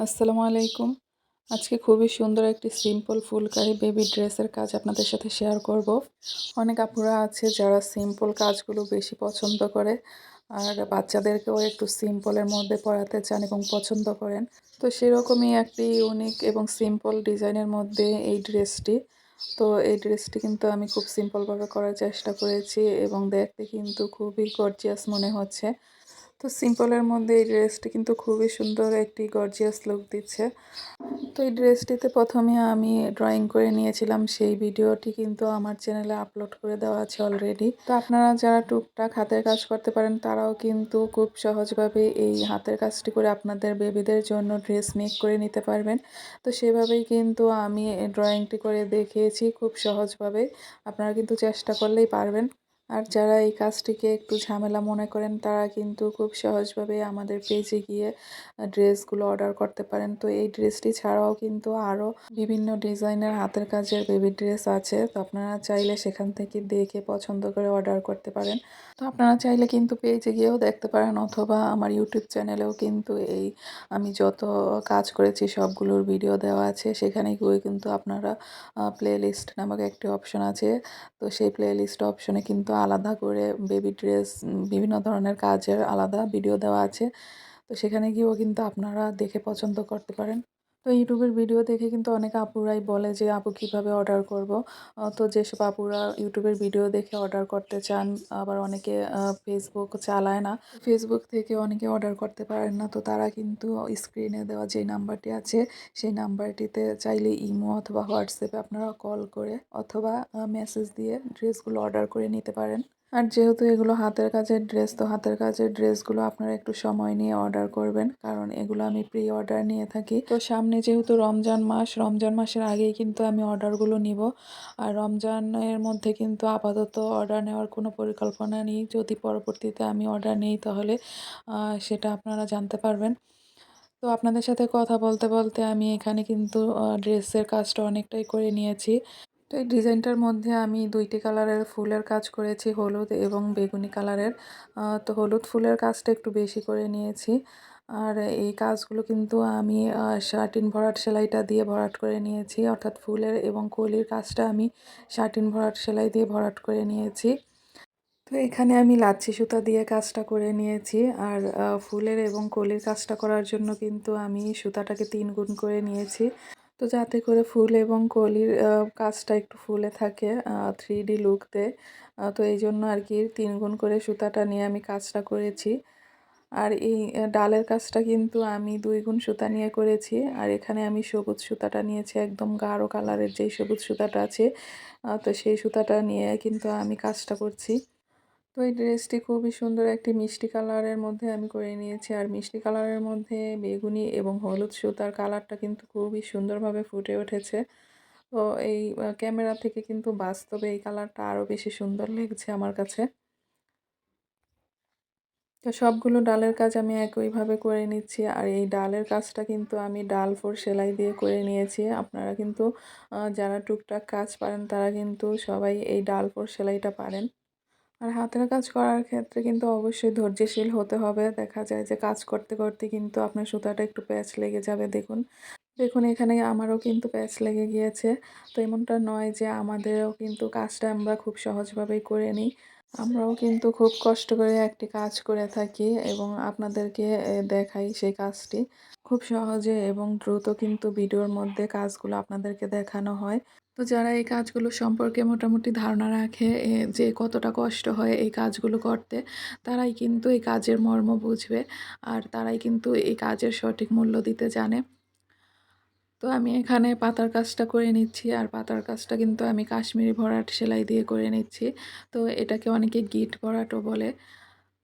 আসসালামু আলাইকুম। আজকে খুবই সুন্দর একটি সিম্পল ফুলকারি বেবি ড্রেসের কাজ আপনাদের সাথে শেয়ার করব। অনেক আপুরা আছে যারা সিম্পল কাজগুলো বেশি পছন্দ করে আর বাচ্চাদেরকেও একটু সিম্পলের মধ্যে পরাতে চান এবং পছন্দ করেন। তো সেরকমই একটি ইউনিক এবং সিম্পল ডিজাইনের মধ্যে এই ড্রেসটি তো এই ড্রেসটি কিন্তু আমি খুব সিম্পলভাবে করার চেষ্টা করেছি এবং দেখতে কিন্তু খুবই গর্জিয়াস মনে হচ্ছে। তো সিম্পলের মধ্যে এই ড্রেসটি কিন্তু খুবই সুন্দর একটি গর্জিয়াস লুক দিচ্ছে। তো এই ড্রেসটিতে প্রথমে আমি ড্রয়িং করে নিয়েছিলাম, সেই ভিডিওটি কিন্তু আমার চ্যানেলে আপলোড করে দেওয়া আছে অলরেডি তো আপনারা যারা টুকটাক হাতের কাজ করতে পারেন, তারাও কিন্তু খুব সহজভাবে এই হাতের কাজটি করে আপনাদের বেবিদের জন্য ড্রেস মেক করে নিতে পারবেন। তো সেভাবেই কিন্তু আমি ড্রয়িংটি করে দেখিয়েছি, খুব সহজভাবে। আপনারা কিন্তু চেষ্টা করলেই পারবেন। আর যারা এই কাজটিকে একটু ঝামেলা মনে করেন, তারা কিন্তু খুব সহজভাবে আমাদের পেজে গিয়ে ড্রেসগুলো অর্ডার করতে পারেন। তো এই ড্রেসটি ছাড়াও কিন্তু আরও বিভিন্ন ডিজাইনের হাতের কাজের বেবি ড্রেস আছে। তো আপনারা চাইলে সেখান থেকে দেখে পছন্দ করে অর্ডার করতে পারেন। তো আপনারা চাইলে কিন্তু পেজে গিয়েও দেখতে পারেন, অথবা আমার ইউটিউব চ্যানেলেও কিন্তু এই আমি যত কাজ করেছি সবগুলোর ভিডিও দেওয়া আছে। সেখানে গিয়ে কিন্তু আপনারা প্লে লিস্ট নামক একটি অপশন আছে। তো সেই প্লে লিস্ট অপশনে কিন্তু আলাদা করে বেবি ড্রেস বিভিন্ন ধরনের কাজের আলাদা ভিডিও দেওয়া আছে। তো সেখানে গিয়েও কিন্তু আপনারা দেখে পছন্দ করতে পারেন। তো ইউটিউবের ভিডিও দেখে কিন্তু অনেক আপুরাই বলে যে, আপু, কীভাবে অর্ডার করব? তো যেসব আপুরা ইউটিউবের ভিডিও দেখে অর্ডার করতে চান, আবার অনেকে ফেসবুক চালায় না ফেসবুক থেকে অনেকে অর্ডার করতে পারেন না, তো তারা কিন্তু স্ক্রিনে দেওয়া যে নাম্বারটি আছে, সেই নাম্বারটিতে চাইলে ইমো অথবা হোয়াটসঅ্যাপে আপনারা কল করে অথবা মেসেজ দিয়ে ড্রেসগুলো অর্ডার করে নিতে পারেন। আর যেহেতু এগুলো হাতের কাজের ড্রেস তো হাতের কাজের ড্রেসগুলো আপনারা একটু সময় নিয়ে অর্ডার করবেন। কারণ এগুলো আমি প্রি অর্ডার নিয়ে থাকি। তো সামনে যেহেতু রমজান মাস, রমজান মাসের আগেই কিন্তু আমি অর্ডারগুলো নিব। আর রমজানের মধ্যে কিন্তু আপাতত অর্ডার নেওয়ার কোনো পরিকল্পনা নেই। যদি পরবর্তীতে আমি অর্ডার নিই তাহলে সেটা আপনারা জানতে পারবেন। তো আপনাদের সাথে কথা বলতে বলতে আমি এখানে কিন্তু ড্রেসের কাজটা অনেকটাই করে নিয়েছি। তো এই ডিজাইনটার মধ্যে আমি দুইটি কালারের ফুলের কাজ করেছি, হলুদ এবং বেগুনি কালারের। তো হলুদ ফুলের কাজটা একটু বেশি করে নিয়েছি। আর এই কাজগুলো কিন্তু আমি শার্টিন ভরাট সেলাইটা দিয়ে ভরাট করে নিয়েছি। অর্থাৎ ফুলের এবং কলির কাজটা আমি শার্টিন ভরাট সেলাই দিয়ে ভরাট করে নিয়েছি। তো এখানে আমি লাচ্ছি সুতা দিয়ে কাজটা করে নিয়েছি। আর ফুলের এবং কলির কাজটা করার জন্য কিন্তু আমি সুতাটাকে তিন গুণ করে নিয়েছি। তো যাতে করে ফুল এবং কলির কাজটা একটু ফুলে থাকে থ্রি ডি লুক দেয় তো এই জন্য আর কি তিন গুণ করে সুতাটা নিয়ে আমি কাজটা করেছি। আর এই ডালের কাজটা কিন্তু আমি দুই গুণ সুতা নিয়ে করেছি। আর এখানে আমি সবুজ সুতাটা নিয়েছি, একদম গাঢ় কালারের যেই সবুজ সুতাটা আছে তো সেই সুতাটা নিয়ে কিন্তু আমি কাজটা করছি। তো এই ড্রেসটি খুবই সুন্দর একটি মিষ্টি কালারের মধ্যে আমি করে নিয়েছি। আর মিষ্টি কালারের মধ্যে বেগুনি এবং হলুদ সুতার কালারটা কিন্তু খুবই সুন্দরভাবে ফুটে উঠেছে। তো এই ক্যামেরা থেকে কিন্তু বাস্তবে এই কালারটা আরও বেশি সুন্দর লেগেছে আমার কাছে। তো সবগুলো ডালের কাজ আমি একইভাবে করে নিচ্ছি। আর এই ডালের কাজটা কিন্তু আমি ডাল ফোর সেলাই দিয়ে করে নিয়েছি। আপনারা কিন্তু যারা টুকটাক কাজ পারেন তারা কিন্তু সবাই এই ডাল ফোর সেলাইটা পারেন। আর হাতের কাজ করার ক্ষেত্রে কিন্তু অবশ্যই ধৈর্যশীল হতে হবে। দেখা যায় যে কাজ করতে করতে কিন্তু আপনার সুতাটা একটু প্যাচ লেগে যাবে। দেখুন দেখুন এখানে আমারও কিন্তু প্যাচ লেগে গিয়েছে। তো এমনটা নয় যে আমাদেরও কিন্তু কাজটা আমরা খুব সহজভাবেই করে নিই। আমরাও কিন্তু খুব কষ্ট করে একটি কাজ করে থাকি এবং আপনাদেরকে দেখাই সেই কাজটি। খুব সহজে এবং দ্রুত কিন্তু ভিডিওর মধ্যে কাজগুলো আপনাদেরকে দেখানো হয়। তো যারা এই কাজগুলো সম্পর্কে মোটামুটি ধারণা রাখে যে কতটা কষ্ট হয় এই কাজগুলো করতে, তারাই কিন্তু এই কাজের মর্ম বুঝবে আর তারাই কিন্তু এই কাজের সঠিক মূল্য দিতে জানে। তো আমি এখানে পাতার কাজটা করে নিচ্ছি আর পাতার কাজটা কিন্তু আমি কাশ্মীরি ভরাট সেলাই দিয়ে করে নিচ্ছি। তো এটাকে অনেকে গিট ভরাটও বলে।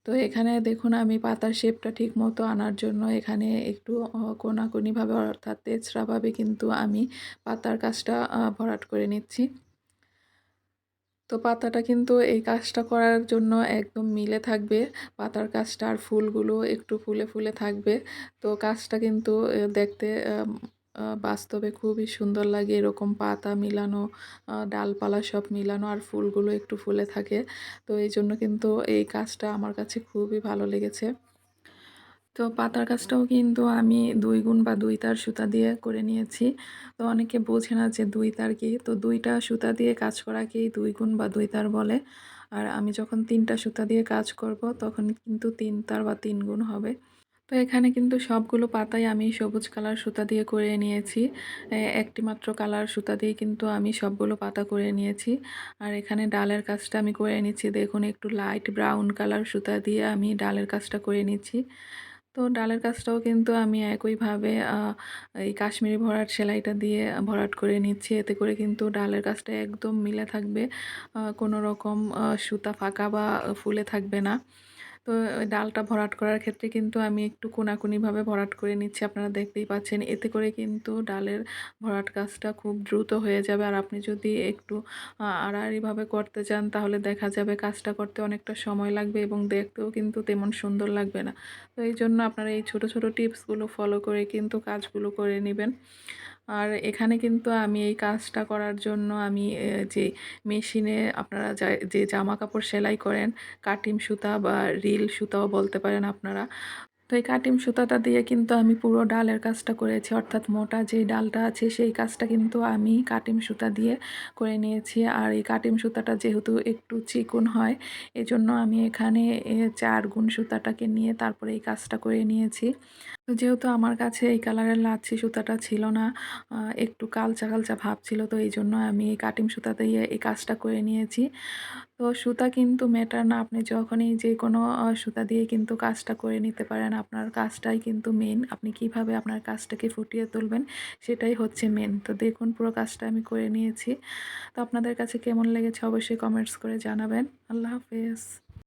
তো এখানে দেখুন আমি পাতার শেপটা ঠিক মতো আনার জন্য এখানে একটু কোনাকুনিভাবে অর্থাৎ তেচড়াভাবে কিন্তু আমি পাতার কাজটা ভরাট করে নিচ্ছি। তো পাতাটা কিন্তু এই কাজটা করার জন্য একদম মিলে থাকবে। পাতার কাজটা আর ফুলগুলো একটু ফুলে ফুলে থাকবে। তো কাজটা কিন্তু দেখতে বাস্তবে খুবই সুন্দর লাগে এরকম পাতা মিলানো ডালপালা সব মিলানো আর ফুলগুলো একটু ফুলে থাকে। তো এই জন্য কিন্তু এই কাজটা আমার কাছে খুবই ভালো লেগেছে। তো পাতার কাজটাও কিন্তু আমি দুই গুণ বা দুই তার সুতা দিয়ে করে নিয়েছি। তো অনেকে বোঝে না যে দুই তার কি? তো দুইটা সুতা দিয়ে কাজ করাকেই দুই গুণ বা দুই তার বলে? আর আমি যখন তিনটা সুতা দিয়ে কাজ করব তখন কিন্তু তিন তার বা তিন গুণ হবে। তো এখানে কিন্তু সবগুলো পাতাই আমি সবুজ কালার সুতা দিয়ে করে নিয়েছি। একটি মাত্র কালার সুতা দিয়ে কিন্তু আমি সবগুলো পাতা করে নিয়েছি। আর এখানে ডালের কাজটা আমি করে নিচ্ছি। দেখুন, একটু লাইট ব্রাউন কালার সুতা দিয়ে আমি ডালের কাজটা করে নিচ্ছি। তো ডালের কাজটাও কিন্তু আমি একইভাবে এই কাশ্মীরি ভরাট সেলাইটা দিয়ে ভরাট করে নিচ্ছি। এতে করে কিন্তু ডালের কাজটা একদম মিলে থাকবে। কোনো রকম সুতা ফাঁকা বা ফুলে থাকবে না। তো ডালটা ভরাট করার ক্ষেত্রে কিন্তু আমি একটু কোনাকুনিভাবে ভরাট করে নিচ্ছি, আপনারা দেখতেই পাচ্ছেন। এতে করে কিন্তু ডালের ভরাট কাজটা খুব দ্রুত হয়ে যাবে। আর আপনি যদি একটু আড়াআড়িভাবে করতে চান, তাহলে দেখা যাবে কাজটা করতে অনেকটা সময় লাগবে এবং দেখতেও কিন্তু তেমন সুন্দর লাগবে না। তো এই জন্য আপনারা এই ছোট ছোট টিপসগুলো ফলো করে কিন্তু কাজগুলো করে নেবেন। আর এখানে কিন্তু আমি এই কাজটা করার জন্য আমি যে মেশিনে আপনারা যা- জামা কাপড় সেলাই করেন কাটিম সুতা বা রিল সুতাও বলতে পারেন আপনারা। তো এই কাটিম সুতাটা দিয়ে কিন্তু আমি পুরো ডালের কাজটা করেছি, অর্থাৎ মোটা যে ডালটা আছে সেই কাজটা কিন্তু আমি কাটিম সুতা দিয়ে করে নিয়েছি। আর এই কাটিম সুতাটা যেহেতু একটু চিকন হয়, এজন্য আমি এখানে চার গুণ সুতাটাকে নিয়ে তারপরে এই কাজটা করে নিয়েছি। যেহেতু আমার কাছে এই কালারের লাচ্ছি সুতাটা ছিল না একটু কালচা কালচা ভাব ছিল, তো এই জন্য আমি এই কাটিং সুতা দিয়ে এই কাজটা করে নিয়েছি। তো সুতা কিন্তু ম্যাটার না, আপনি যখনই যে কোনো সুতা দিয়ে কিন্তু কাজটা করে নিতে পারেন, আপনার কাজটাই কিন্তু মেন আপনি কীভাবে আপনার কাজটাকে ফুটিয়ে তুলবেন সেটাই হচ্ছে মেন তো দেখুন, পুরো কাজটা আমি করে নিয়েছি। তো আপনাদের কাছে কেমন লেগেছে অবশ্যই কমেন্টস করে জানাবেন। আল্লাহ হাফেজ।